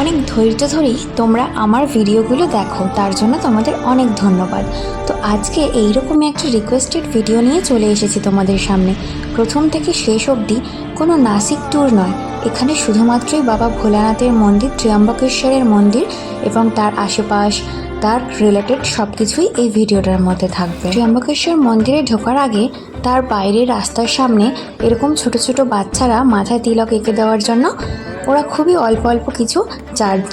অনেক ধৈর্য ধরেই তোমরা আমার ভিডিওগুলো দেখো, তার জন্য তোমাদের অনেক ধন্যবাদ। তো আজকে এইরকমই একটা রিকোয়েস্টেড ভিডিও নিয়ে চলে এসেছি তোমাদের সামনে। প্রথম থেকে শেষ অবধি কোনো নাসিক ট্যুর নয়। এখানে শুধুমাত্রই বাবা ভোলানাথের মন্দির, ত্র্যম্বকেশ্বরের মন্দির এবং তার আশেপাশ তার রিলেটেড সব কিছুই এই ভিডিওটার মধ্যে থাকবে। ত্র্যম্বকেশ্বর মন্দিরে ঢোকার আগে তার বাইরের রাস্তার সামনে এরকম ছোট ছোট বাচ্চারা মাথায় তিলক এঁকে দেওয়ার জন্য ওরা খুবই অল্প অল্প কিছু চার্জ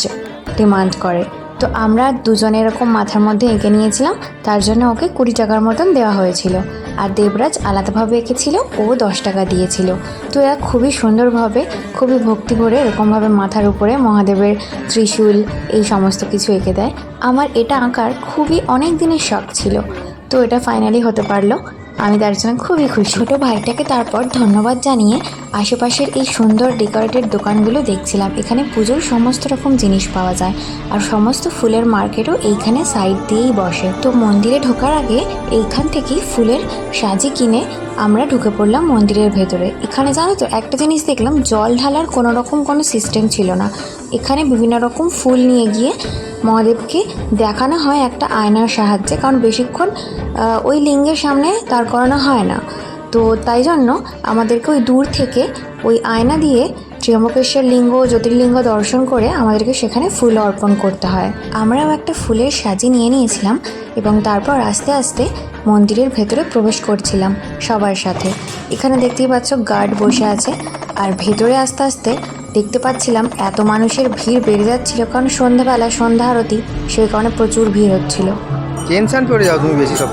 ডিমান্ড করে। তো আমরা দুজনে এরকম মাথার মধ্যে এঁকে নিয়েছিলাম, তার জন্য ওকে কুড়ি টাকার মতন দেওয়া হয়েছিল। আর দেবরাজ আলাদাভাবে এঁকেছিল ও দশ টাকা দিয়েছিল। তো এরা খুবই সুন্দরভাবে, খুবই ভক্তি ভরে এরকমভাবে মাথার উপরে মহাদেবের ত্রিশূল এই সমস্ত কিছু এঁকে দেয়। আমার এটা আঁকার খুবই অনেক দিনের শখ ছিল। তো এটা ফাইনালি হতে পারল। আমি তার জন্য খুবই খুশি। ছোটো ভাইটাকে তারপর ধন্যবাদ জানিয়ে আশেপাশের এই সুন্দর ডেকোরেটেড দোকানগুলো দেখছিলাম। এখানে পুজোর সমস্ত রকম জিনিস পাওয়া যায়। আর সমস্ত ফুলের মার্কেটও এইখানে সাইড দিয়েই বসে। তো মন্দিরে ঢোকার আগে এইখান থেকেই ফুলের সাজি কিনে আমরা ঢুকে পড়লাম মন্দিরের ভেতরে। এখানে জানো তো, একটা জিনিস দেখলাম, জল ঢালার কোনো রকম কোনো সিস্টেম ছিল না। এখানে বিভিন্ন রকম ফুল নিয়ে গিয়ে মহাদেবকে দেখানো হয় একটা আয়নার সাহায্যে। কারণ বেশিক্ষণ ওই লিঙ্গের সামনে দাঁড় করানো হয় না। তো তাই জন্য আমাদেরকে ওই দূর থেকে ওই আয়না দিয়ে ত্র্যম্বকেশ্বর লিঙ্গ, জ্যোতির্লিঙ্গ দর্শন করে আমাদেরকে সেখানে ফুল অর্পণ করতে হয়। আমরাও একটা ফুলের সাজি নিয়ে নিয়েছিলাম এবং তারপর আস্তে আস্তে মন্দিরের ভেতরে প্রবেশ করছিলাম সবার সাথে। এখানে দেখতেই পাচ্ছ গার্ড বসে আছে আর ভেতরে আস্তে আস্তে দেখতে পাচ্ছিলাম এত মানুষের ভিড় বেড়ে যাচ্ছিল কারণ সন্ধ্যাবেলা সন্ধ্যা আরতি সেই কারণে প্রচুর ভিড় হচ্ছিল। টেনশন পড়ে যাও তুমি বেশি সব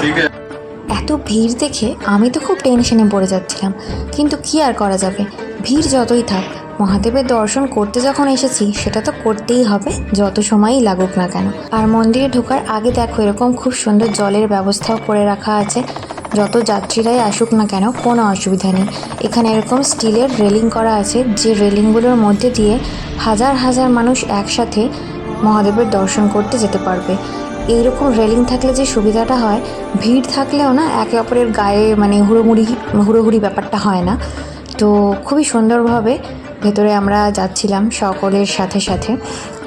থেকে এত ভিড় দেখে আমি তো খুব টেনশনে পড়ে যাচ্ছিলাম কিন্তু কি আর করা যাবে? ভিড় যতই থাক মহাদেবের দর্শন করতে যখন এসেছি, সেটা তো করতেই হবে, যত সময়ই লাগুক না কেন। আর মন্দিরে ঢোকার আগে দেখো, এরকম খুব সুন্দর জলের ব্যবস্থাও করে রাখা আছে। যত যাত্রীরাই আসুক না কেন, কোনো অসুবিধা নেই। এখানে এরকম স্টিলের রেলিং করা আছে, যে রেলিংগুলোর মধ্যে দিয়ে হাজার হাজার মানুষ একসাথে মহাদেবের দর্শন করতে যেতে পারবে। এইরকম রেলিং থাকলে যে সুবিধাটা হয়, ভিড় থাকলেও না, একে অপরের গায়ে মানে হুড়োমুড়ি, হুড়োহুড়ি ব্যাপারটা হয় না। তো খুবই সুন্দরভাবে ভেতরে আমরা যাচ্ছিলাম সকলের সাথে সাথে।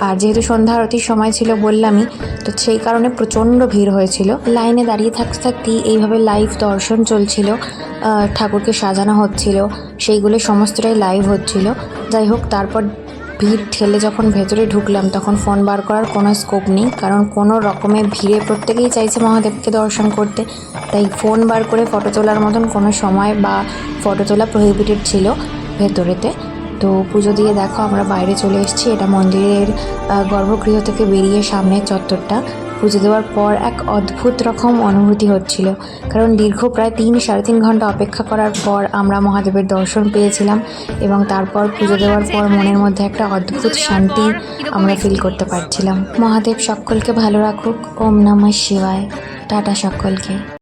আর যেহেতু সন্ধ্যা আরতির সময় ছিল বললামই, তো সেই কারণে প্রচণ্ড ভিড় হয়েছিল। লাইনে দাঁড়িয়ে থাকতে থাকতেই এইভাবে লাইভ দর্শন চলছিল ঠাকুরকে সাজানো হচ্ছিল, সেইগুলো সমস্তটাই লাইভ হচ্ছিল। যাই হোক, তারপর ভিড় ঠেলে যখন ভেতরে ঢুকলাম, তখন ফোন বার করার কোনো স্কোপ নেই, কারণ কোনো রকমের ভিড়ে প্রত্যেকেই চাইছে মহাদেবকে দর্শন করতে। তাই ফোন বার করে ফটো তোলার মতন কোনো সময় বা ফটো তোলা প্রহিবিটেড ছিল ভেতরেতে। তো পুজো দিয়ে দেখো, আমরা বাইরে চলে এসেছি। এটা মন্দিরের গর্ভগৃহ থেকে বেরিয়ে সামনের চত্বরটা। পুজো দেওয়ার পর এক অদ্ভুত রকম অনুভূতি হচ্ছিল। কারণ দীর্ঘ প্রায় তিন, সাড়ে তিন ঘণ্টা অপেক্ষা করার পর আমরা মহাদেবের দর্শন পেয়েছিলাম এবং তারপর পুজো দেওয়ার পর মনের মধ্যে একটা অদ্ভুত শান্তি আমরা ফিল করতে পারছিলাম। মহাদেব সকলকে ভালো রাখুক। ওম নমঃ শিবায়। টাটা সকলকে।